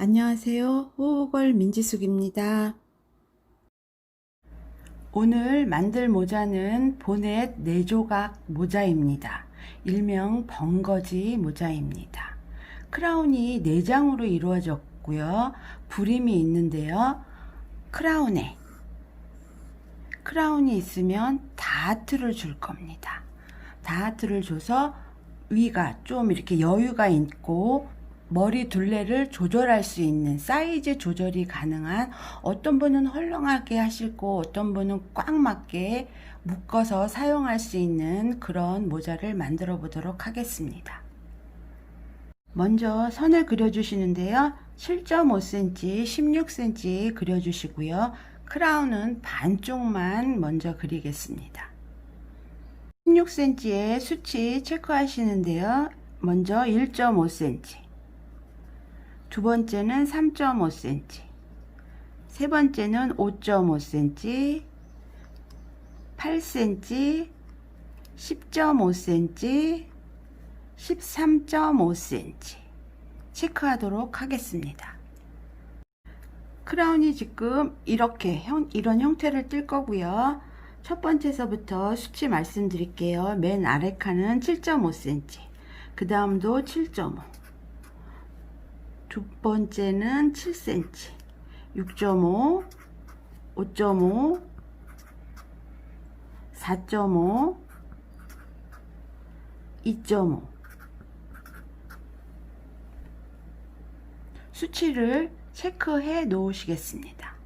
안녕하세요. 호호걸 민지숙입니다. 오늘 만들 모자는 보넷 4조각 모자입니다. 일명 번거지 모자입니다. 크라운이 4장으로 이루어졌고요. 부림이 있는데요. 크라운에 크라운이 있으면 다하트를 줄 겁니다. 다하트를 줘서 위가 좀 이렇게 여유가 있고 머리 둘레를 조절할 수 있는 사이즈 조절이 가능한 어떤 분은 헐렁하게 거 어떤 분은 꽉 맞게 묶어서 사용할 수 있는 그런 모자를 만들어 보도록 하겠습니다. 먼저 선을 그려주시는데요. 7.5cm, 16cm 그려주시고요. 크라운은 반쪽만 먼저 그리겠습니다. 16cm의 수치 체크하시는데요. 먼저 1.5cm, 두 번째는 3.5cm, 세 번째는 5.5cm, 8cm, 10.5cm, 13.5cm 체크하도록 하겠습니다. 크라운이 지금 이렇게 형, 이런 형태를 뜰 거고요. 첫 번째서부터 수치 말씀드릴게요. 맨 아래 칸은 7.5cm, 그 다음도 7.5, 두 번째는 7cm, 6.5, 5.5, 4.5, 2.5 수치를 체크해 놓으시겠습니다.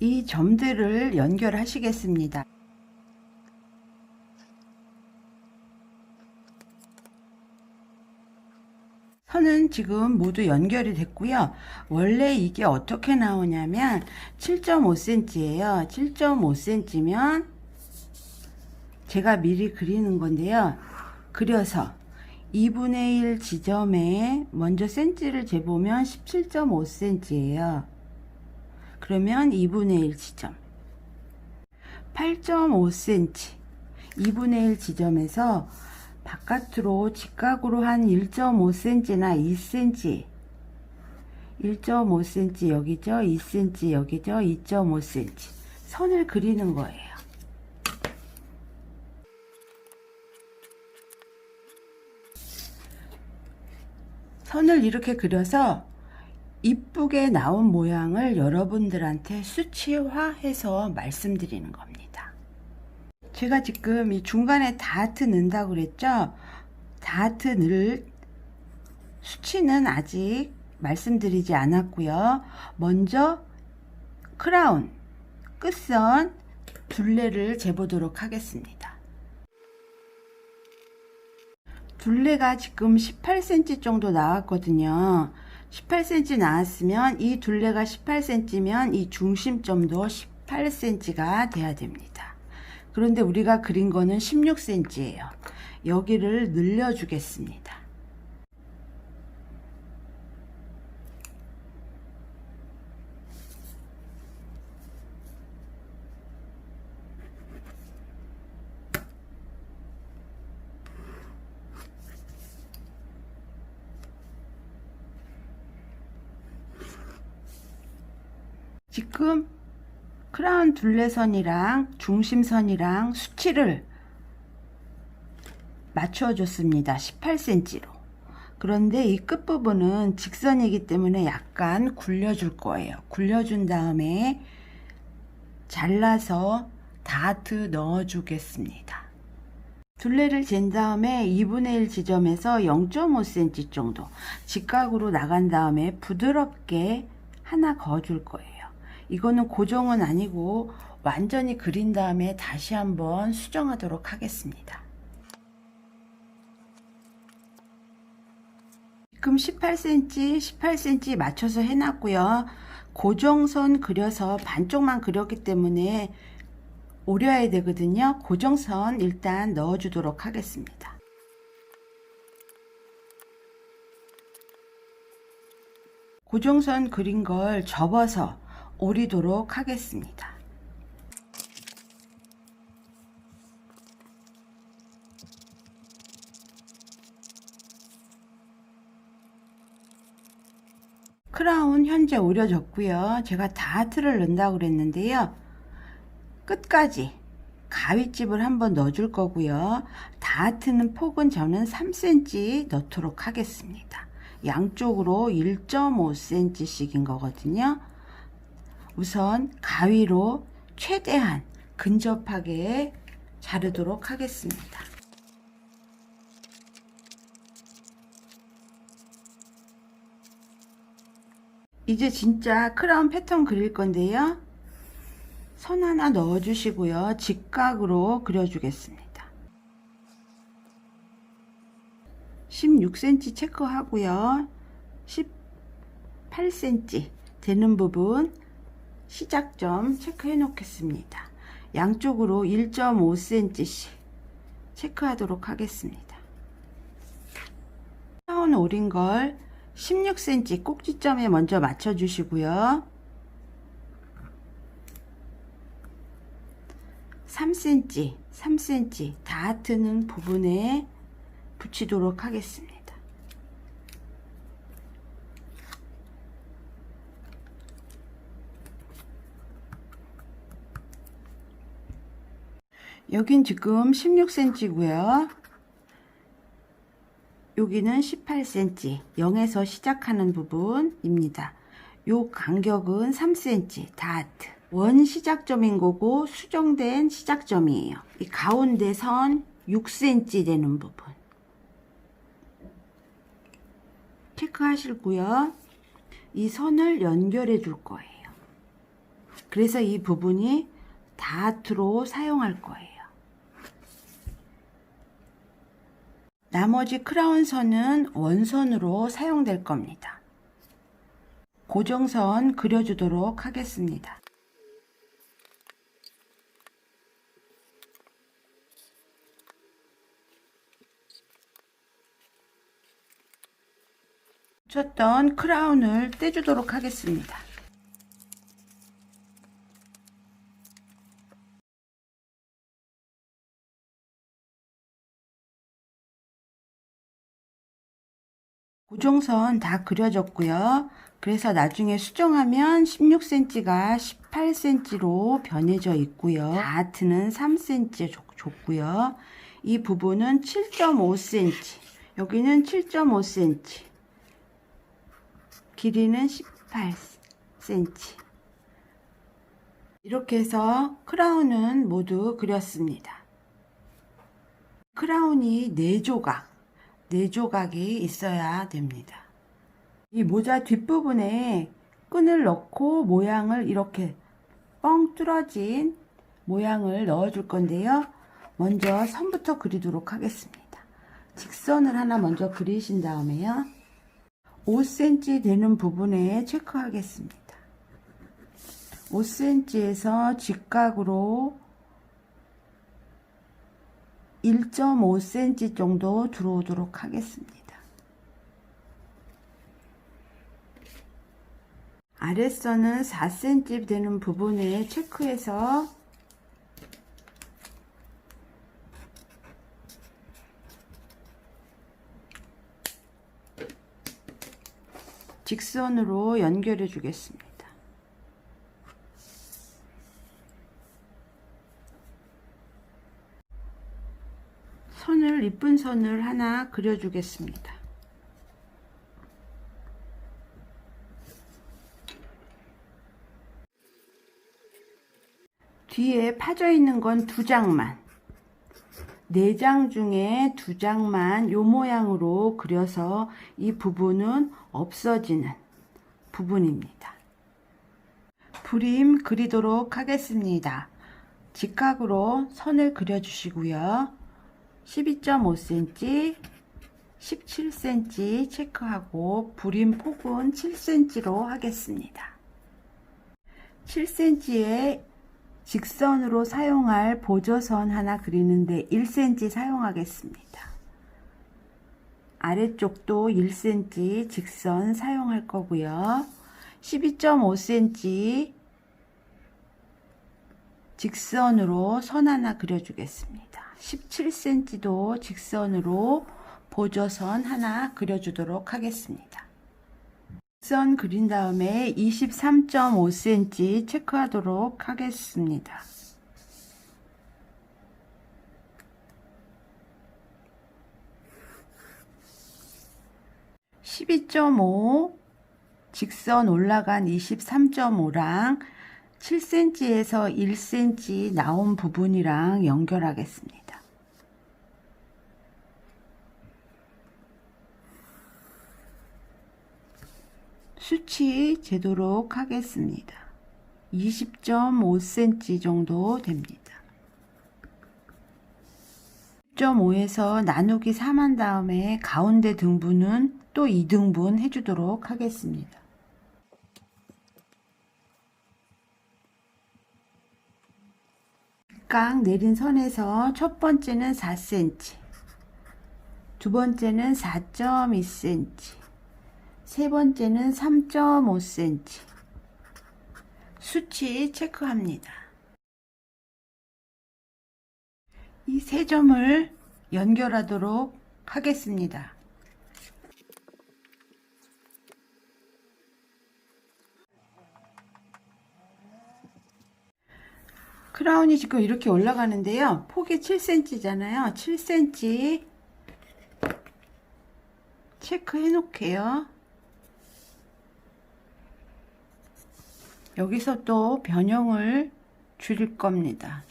이 점들을 연결하시겠습니다. 선은 지금 모두 연결이 됐고요. 원래 이게 어떻게 나오냐면 7.5cm예요. 7.5cm면 제가 미리 그리는 건데요. 그려서 2분의 1 지점에 먼저 센치를 재보면 17.5cm예요. 그러면 2분의 1 지점 8.5cm 2분의 1 지점에서 바깥으로 직각으로 한 1.5cm나 2cm 1.5cm 여기죠? 2cm 여기죠? 2.5cm 선을 그리는 거예요. 선을 이렇게 그려서 이쁘게 나온 모양을 여러분들한테 수치화해서 말씀드리는 겁니다. 제가 지금 이 중간에 다트 넣는다고 그랬죠? 다트 넣을 수치는 아직 말씀드리지 않았고요. 먼저 크라운 끝선 둘레를 재보도록 하겠습니다. 둘레가 지금 18cm 정도 나왔거든요. 18cm 나왔으면 이 둘레가 18cm면 이 중심점도 18cm가 돼야 됩니다. 그런데 우리가 그린 거는 16cm예요. 여기를 늘려주겠습니다. 지금 크라운 둘레선이랑 중심선이랑 수치를 맞춰줬습니다. 18cm로. 그런데 이 끝부분은 직선이기 때문에 약간 굴려줄 거예요. 굴려준 다음에 잘라서 다트 넣어주겠습니다. 둘레를 잰 다음에 2분의 1 지점에서 0.5cm 정도 직각으로 나간 다음에 부드럽게 하나 그어줄 거예요. 이거는 고정은 아니고 완전히 그린 다음에 다시 한번 수정하도록 하겠습니다. 지금 18cm, 18cm 맞춰서 해놨고요. 고정선 그려서 반쪽만 그렸기 때문에 오려야 되거든요. 고정선 일단 넣어주도록 하겠습니다. 고정선 그린 걸 접어서 오리도록 하겠습니다. 크라운 현재 오려졌고요. 제가 다트를 넣는다고 그랬는데요. 끝까지 가위집을 한번 넣어줄 거고요. 다트는 폭은 저는 3cm 넣도록 하겠습니다. 양쪽으로 1.5cm씩인 거거든요. 우선 가위로 최대한 근접하게 자르도록 하겠습니다. 이제 진짜 크라운 패턴 그릴 건데요. 선 하나 넣어 주시고요. 직각으로 그려 주겠습니다. 16cm 체크하고요. 18cm 되는 부분 시작점 체크해 놓겠습니다. 양쪽으로 1.5cm씩 체크하도록 하겠습니다. 나온 오린 걸 16cm 꼭지점에 먼저 맞춰 주시고요. 3cm, 3cm 닿트는 부분에 붙이도록 하겠습니다. 여긴 지금 16cm고요. 여기는 18cm, 0에서 시작하는 부분입니다. 요 간격은 3cm, 다트. 원 시작점인 거고 수정된 시작점이에요. 이 가운데 선 6cm 되는 부분. 체크하시고요. 이 선을 연결해 줄 거예요. 그래서 이 부분이 다트로 사용할 거예요. 나머지 크라운 선은 원선으로 사용될 겁니다. 고정선 그려주도록 하겠습니다. 쳤던 크라운을 떼주도록 하겠습니다. 고정선 다 그려졌고요. 그래서 나중에 수정하면 16cm가 18cm로 변해져 있고요. 다트는 3cm 줬고요. 이 부분은 7.5cm, 여기는 7.5cm, 길이는 18cm. 이렇게 해서 크라운은 모두 그렸습니다. 크라운이 4조각, 4조각이 있어야 됩니다. 이 모자 뒷부분에 끈을 넣고 모양을 이렇게 뻥 뚫어진 모양을 넣어 줄 건데요. 먼저 선부터 그리도록 하겠습니다. 직선을 하나 먼저 그리신 다음에요. 5cm 되는 부분에 체크하겠습니다. 5cm에서 직각으로 1.5cm 정도 들어오도록 하겠습니다. 아랫선은 4cm 되는 부분에 체크해서 직선으로 연결해 주겠습니다. 이쁜 선을 하나 그려 주겠습니다. 뒤에 파져 있는 건 두 장만 네 장 중에 두 장만 요 모양으로 그려서 이 부분은 없어지는 부분입니다. 불임 그리도록 하겠습니다. 직각으로 선을 그려주시고요. 12.5cm, 17cm 체크하고 불임 폭은 7cm로 하겠습니다. 7cm에 직선으로 사용할 보조선 하나 그리는데 1cm 사용하겠습니다. 아래쪽도 1cm 직선 사용할 거고요. 12.5cm 직선으로 선 하나 그려주겠습니다. 17cm도 직선으로 보조선 하나 그려주도록 하겠습니다. 선 그린 다음에 23.5cm 체크하도록 하겠습니다. (12.5) 직선 올라간 23.5랑 7cm에서 1cm 나온 부분이랑 연결하겠습니다. 수치 재도록 하겠습니다. 20.5cm 정도 됩니다. 10.5에서 나누기 3한 다음에 가운데 등분은 또 2등분 해주도록 하겠습니다. 각 내린 선에서 첫 번째는 4cm, 두 번째는 4.2cm, 세 번째는 3.5cm. 수치 체크합니다. 이 세 점을 연결하도록 하겠습니다. 크라운이 지금 이렇게 올라가는데요. 폭이 7cm잖아요. 7cm 체크해 놓게요. 여기서 또 변형을 줄일 겁니다.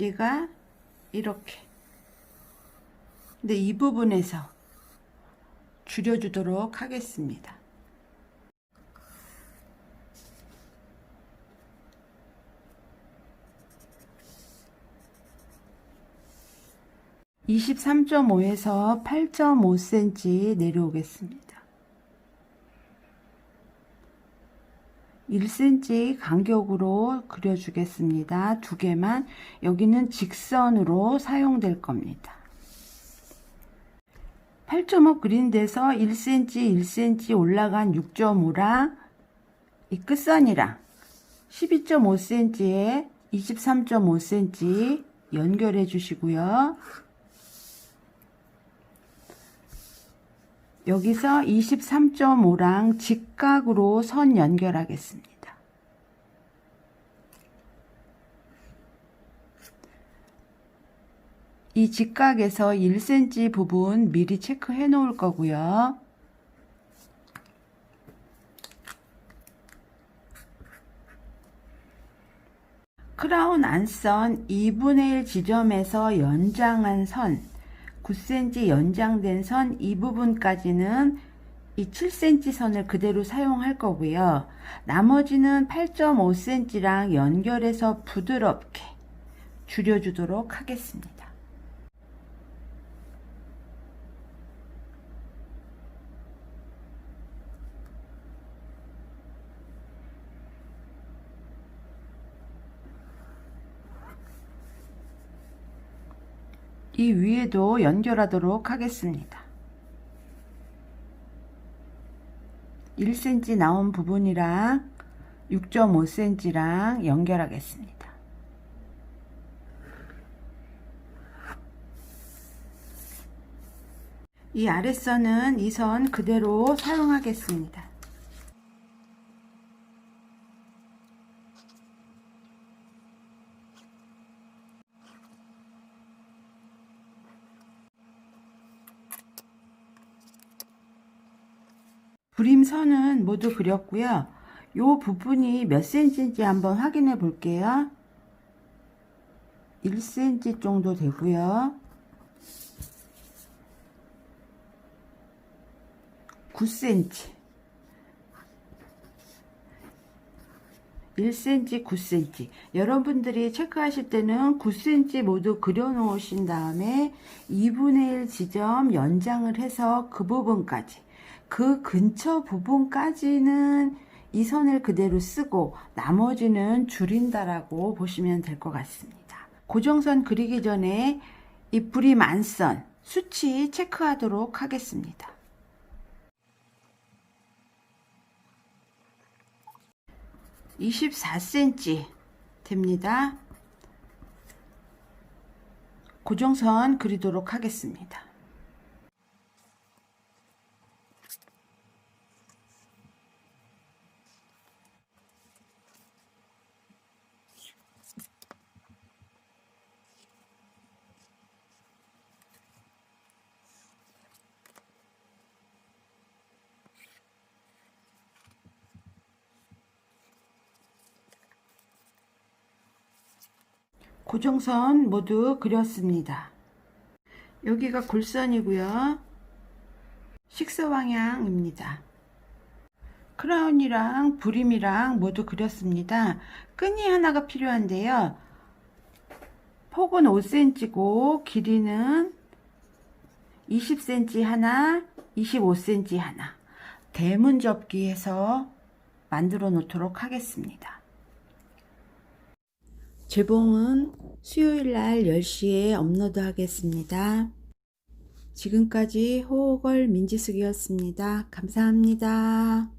얘가 이렇게. 근데 이 부분에서 줄여주도록 하겠습니다. (23.5에서) (8.5cm) 내려오겠습니다. 1cm 간격으로 그려주겠습니다. 두 개만 여기는 직선으로 사용될 겁니다. 8.5 그린 데서 1cm 1cm 올라간 6.5랑 이 끝선이랑 12.5cm에 23.5cm 연결해 주시고요. 여기서 23.5랑 직각으로 선 연결하겠습니다. 이 직각에서 1cm 부분 미리 체크해 놓을 거고요. 크라운 안선 2분의 1 지점에서 연장한 선 9cm 연장된 선 이 부분까지는 이 7cm 선을 그대로 사용할 거고요. 나머지는 8.5cm랑 연결해서 부드럽게 줄여주도록 하겠습니다. 이 위에도 연결하도록 하겠습니다. 1cm 나온 부분이랑 6.5cm랑 연결하겠습니다. 이 아랫선은 이 선 그대로 사용하겠습니다. 그림선은 모두 그렸고요. 요 부분이 몇 cm인지 한번 확인해 볼게요. 1cm 정도 되고요. 9cm 1cm, 9cm. 여러분들이 체크하실 때는 9cm 모두 그려 놓으신 다음에 2분의 1 지점 연장을 해서 그 부분까지 그 근처 부분까지는 이 선을 그대로 쓰고 나머지는 줄인다라고 보시면 될 것 같습니다. 고정선 그리기 전에 이 뿌리 만선 수치 체크하도록 하겠습니다. 24cm 됩니다. 고정선 그리도록 하겠습니다. 고정선 모두 그렸습니다. 여기가 골선이고요. 식서 방향입니다. 크라운이랑 브림이랑 모두 그렸습니다. 끈이 하나가 필요한데요. 폭은 5cm고 길이는 20cm 하나, 25cm 하나. 대문 접기해서 만들어 놓도록 하겠습니다. 재봉은 수요일 날 10시에 업로드 하겠습니다. 지금까지 호걸 민지숙이었습니다. 감사합니다.